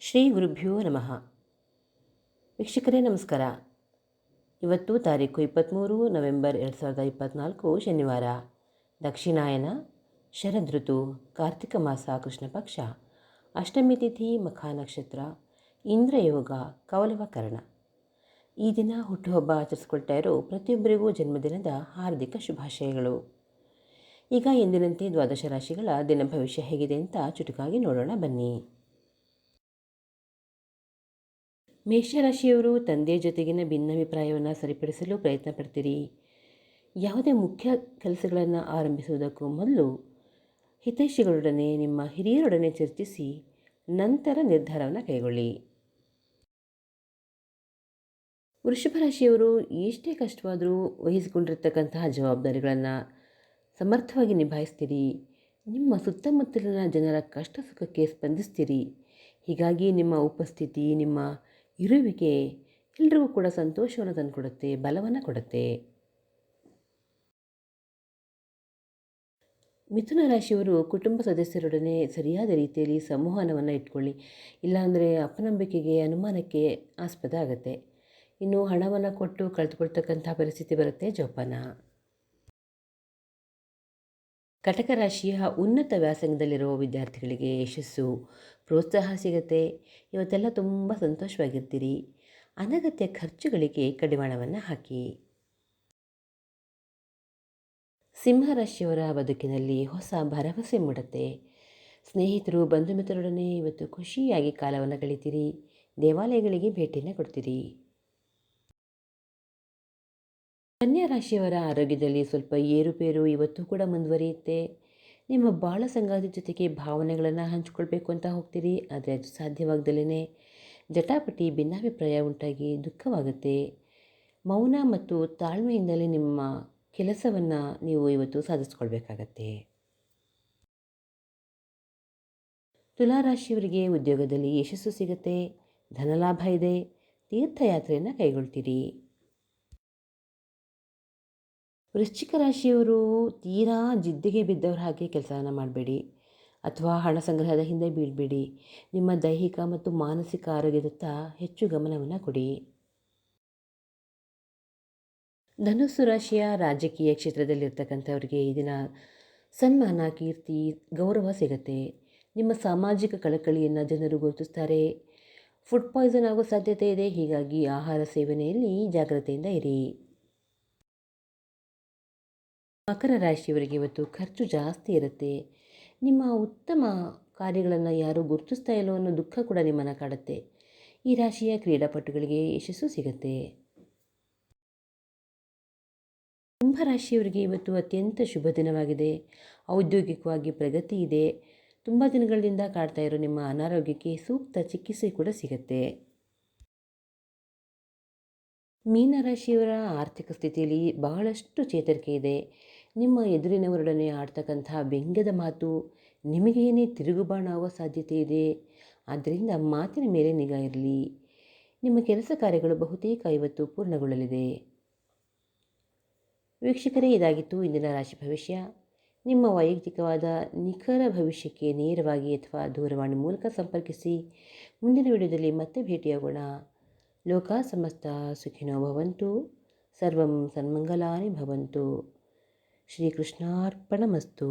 ಶ್ರೀ ಗುರುಭ್ಯೋ ನಮಃ. ವೀಕ್ಷಕರೇ, ನಮಸ್ಕಾರ. ಇವತ್ತು ತಾರೀಕು ಇಪ್ಪತ್ತ್ಮೂರು ನವೆಂಬರ್ ಎರಡು ಸಾವಿರದ ಇಪ್ಪತ್ತ್ನಾಲ್ಕು ಶನಿವಾರ. ದಕ್ಷಿಣಾಯನ ಶರದೃತು, ಕಾರ್ತಿಕ ಮಾಸ, ಕೃಷ್ಣ ಪಕ್ಷ, ಅಷ್ಟಮಿ ತಿಥಿ ನಕ್ಷತ್ರ, ಇಂದ್ರಯೋಗ ಕವಲವಕರಣ ಈ ದಿನ ಹುಟ್ಟುಹಬ್ಬ ಆಚರಿಸ್ಕೊಳ್ತಾ ಇರೋ ಪ್ರತಿಯೊಬ್ಬರಿಗೂ ಜನ್ಮದಿನದ ಹಾರ್ದಿಕ ಶುಭಾಶಯಗಳು. ಈಗ ಎಂದಿನಂತೆ ದ್ವಾದಶ ರಾಶಿಗಳ ದಿನ ಭವಿಷ್ಯ ಹೇಗಿದೆ ಅಂತ ಚುಟುಕಾಗಿ ನೋಡೋಣ ಬನ್ನಿ. ಮೇಷರಾಶಿಯವರು ತಂದೆಯ ಜೊತೆಗಿನ ಭಿನ್ನಾಭಿಪ್ರಾಯವನ್ನು ಸರಿಪಡಿಸಲು ಪ್ರಯತ್ನ ಪಡ್ತೀರಿ. ಯಾವುದೇ ಮುಖ್ಯ ಕೆಲಸಗಳನ್ನು ಆರಂಭಿಸುವುದಕ್ಕೂ ಮೊದಲು ಹಿತೈಷಿಗಳೊಡನೆ, ನಿಮ್ಮ ಹಿರಿಯರೊಡನೆ ಚರ್ಚಿಸಿ ನಂತರ ನಿರ್ಧಾರವನ್ನು ಕೈಗೊಳ್ಳಿ. ವೃಷಭ ರಾಶಿಯವರು ಎಷ್ಟೇ ಕಷ್ಟವಾದರೂ ವಹಿಸಿಕೊಂಡಿರ್ತಕ್ಕಂತಹ ಜವಾಬ್ದಾರಿಗಳನ್ನು ಸಮರ್ಥವಾಗಿ ನಿಭಾಯಿಸ್ತೀರಿ. ನಿಮ್ಮ ಸುತ್ತಮುತ್ತಲಿನ ಜನರ ಕಷ್ಟ ಸುಖಕ್ಕೆ ಸ್ಪಂದಿಸ್ತೀರಿ. ಹೀಗಾಗಿ ನಿಮ್ಮ ಉಪಸ್ಥಿತಿ, ನಿಮ್ಮ ಇರುವಿಕೆ ಎಲ್ರಿಗೂ ಕೂಡ ಸಂತೋಷವನ್ನು ತಂದು ಕೊಡುತ್ತೆ, ಬಲವನ್ನು ಕೊಡುತ್ತೆ. ಮಿಥುನ ರಾಶಿಯವರು ಕುಟುಂಬ ಸದಸ್ಯರೊಡನೆ ಸರಿಯಾದ ರೀತಿಯಲ್ಲಿ ಸಂವಹನವನ್ನು ಇಟ್ಕೊಳ್ಳಿ. ಇಲ್ಲಾಂದರೆ ಅಪನಂಬಿಕೆಗೆ, ಅನುಮಾನಕ್ಕೆ ಆಸ್ಪದ ಆಗುತ್ತೆ. ಇನ್ನು ಹಣವನ್ನು ಕೊಟ್ಟು ಕಳೆದುಕೊಳ್ತಕ್ಕಂಥ ಪರಿಸ್ಥಿತಿ ಬರುತ್ತೆ ಜೋಪಾನ. ಕಟಕ ರಾಶಿಯ ಉನ್ನತ ವ್ಯಾಸಂಗದಲ್ಲಿರುವ ವಿದ್ಯಾರ್ಥಿಗಳಿಗೆ ಯಶಸ್ಸು, ಪ್ರೋತ್ಸಾಹ ಸಿಗುತ್ತೆ. ಇವತ್ತೆಲ್ಲ ತುಂಬ ಸಂತೋಷವಾಗಿರ್ತೀರಿ. ಅನಗತ್ಯ ಖರ್ಚುಗಳಿಗೆ ಕಡಿವಾಣವನ್ನು ಹಾಕಿ. ಸಿಂಹರಾಶಿಯವರ ಬದುಕಿನಲ್ಲಿ ಹೊಸ ಭರವಸೆ ಮೂಡುತ್ತೆ. ಸ್ನೇಹಿತರು, ಬಂಧು ಮಿತ್ರರೊಡನೆ ಇವತ್ತು ಖುಷಿಯಾಗಿ ಕಾಲವನ್ನು ಕಳಿತೀರಿ. ದೇವಾಲಯಗಳಿಗೆ ಭೇಟಿಯನ್ನು ಕೊಡ್ತೀರಿ. ಕನ್ಯಾ ರಾಶಿಯವರ ಆರೋಗ್ಯದಲ್ಲಿ ಸ್ವಲ್ಪ ಏರುಪೇರು ಇವತ್ತು ಕೂಡ ಮುಂದುವರಿಯುತ್ತೆ. ನಿಮ್ಮ ಬಾಳ ಸಂಗಾತಿ ಜೊತೆಗೆ ಭಾವನೆಗಳನ್ನು ಹಂಚಿಕೊಳ್ಬೇಕು ಅಂತ ಹೋಗ್ತೀರಿ, ಆದರೆ ಅದು ಸಾಧ್ಯವಾಗ್ದಲೇ ಜಟಾಪಟಿ, ಭಿನ್ನಾಭಿಪ್ರಾಯ ಉಂಟಾಗಿ ದುಃಖವಾಗುತ್ತೆ. ಮೌನ ಮತ್ತು ತಾಳ್ಮೆಯಿಂದಲೇ ನಿಮ್ಮ ಕೆಲಸವನ್ನು ನೀವು ಇವತ್ತು ಸಾಧಿಸ್ಕೊಳ್ಬೇಕಾಗತ್ತೆ. ತುಲಾರಾಶಿಯವರಿಗೆ ಉದ್ಯೋಗದಲ್ಲಿ ಯಶಸ್ಸು ಸಿಗುತ್ತೆ. ಧನಲಾಭ ಇದೆ. ತೀರ್ಥಯಾತ್ರೆಯನ್ನು ಕೈಗೊಳ್ತೀರಿ. ವೃಶ್ಚಿಕ ರಾಶಿಯವರು ತೀರಾ ಜಿದ್ದಿಗೆ ಬಿದ್ದವರ ಹಾಗೆ ಕೆಲಸವನ್ನು ಮಾಡಬೇಡಿ. ಅಥವಾ ಹಣ ಸಂಗ್ರಹದ ಹಿಂದೆ ಬೀಳಬೇಡಿ. ನಿಮ್ಮ ದೈಹಿಕ ಮತ್ತು ಮಾನಸಿಕ ಆರೋಗ್ಯದತ್ತ ಹೆಚ್ಚು ಗಮನವನ್ನು ಕೊಡಿ. ಧನುಸ್ಸು ರಾಶಿಯ ರಾಜಕೀಯ ಕ್ಷೇತ್ರದಲ್ಲಿರ್ತಕ್ಕಂಥವ್ರಿಗೆ ಈ ದಿನ ಸನ್ಮಾನ, ಕೀರ್ತಿ, ಗೌರವ ಸಿಗತ್ತೆ. ನಿಮ್ಮ ಸಾಮಾಜಿಕ ಕಳಕಳಿಯನ್ನು ಜನರು ಗುರುತಿಸ್ತಾರೆ. ಫುಡ್ ಪಾಯ್ಸನ್ ಆಗೋ ಸಾಧ್ಯತೆ ಇದೆ. ಹೀಗಾಗಿ ಆಹಾರ ಸೇವನೆಯಲ್ಲಿ ಜಾಗ್ರತೆಯಿಂದ ಇರಿ. ಮಕರ ರಾಶಿಯವರಿಗೆ ಇವತ್ತು ಖರ್ಚು ಜಾಸ್ತಿ ಇರುತ್ತೆ. ನಿಮ್ಮ ಉತ್ತಮ ಕಾರ್ಯಗಳನ್ನು ಯಾರೂ ಗುರುತಿಸ್ತಾ ಇಲ್ಲೋ ಅನ್ನೋ ದುಃಖ ಕೂಡ ನಿಮ್ಮನ್ನು ಕಾಡುತ್ತೆ. ಈ ರಾಶಿಯ ಕ್ರೀಡಾಪಟುಗಳಿಗೆ ಯಶಸ್ಸು ಸಿಗುತ್ತೆ. ಕುಂಭ ರಾಶಿಯವರಿಗೆ ಇವತ್ತು ಅತ್ಯಂತ ಶುಭ ದಿನವಾಗಿದೆ. ಔದ್ಯೋಗಿಕವಾಗಿ ಪ್ರಗತಿ ಇದೆ. ತುಂಬ ದಿನಗಳಿಂದ ಕಾಡ್ತಾ ಇರೋ ನಿಮ್ಮ ಅನಾರೋಗ್ಯಕ್ಕೆ ಸೂಕ್ತ ಚಿಕಿತ್ಸೆ ಕೂಡ ಸಿಗುತ್ತೆ. ಮೀನರಾಶಿಯವರ ಆರ್ಥಿಕ ಸ್ಥಿತಿಯಲ್ಲಿ ಬಹಳಷ್ಟು ಚೇತರಿಕೆ ಇದೆ. ನಿಮ್ಮ ಎದುರಿನವರೊಡನೆ ಆಡ್ತಕ್ಕಂಥ ವ್ಯಂಗ್ಯದ ಮಾತು ನಿಮಗೇನೇ ತಿರುಗುಬಾಣ ಆಗುವ ಸಾಧ್ಯತೆ ಇದೆ? ಆದ್ದರಿಂದ ಮಾತಿನ ಮೇಲೆ ನಿಗಾ ಇರಲಿ. ನಿಮ್ಮ ಕೆಲಸ ಕಾರ್ಯಗಳು ಬಹುತೇಕ ಇವತ್ತು ಪೂರ್ಣಗೊಳ್ಳಲಿದೆ. ವೀಕ್ಷಕರೇ, ಇದಾಗಿತ್ತು ಇಂದಿನ ರಾಶಿ ಭವಿಷ್ಯ. ನಿಮ್ಮ ವೈಯಕ್ತಿಕವಾದ ನಿಖರ ಭವಿಷ್ಯಕ್ಕೆ ನೇರವಾಗಿ ಅಥವಾ ದೂರವಾಣಿ ಮೂಲಕ ಸಂಪರ್ಕಿಸಿ. ಮುಂದಿನ ವಿಡಿಯೋದಲ್ಲಿ ಮತ್ತೆ ಭೇಟಿಯಾಗೋಣ. ಲೋಕ ಸಮಸ್ತ ಸುಖಿನೋ ಭವಂತು. ಸರ್ವಂ ಸನ್ಮಂಗಲಾನಿ ಭವಂತು. श्रीकृष्णार्पणमस्तु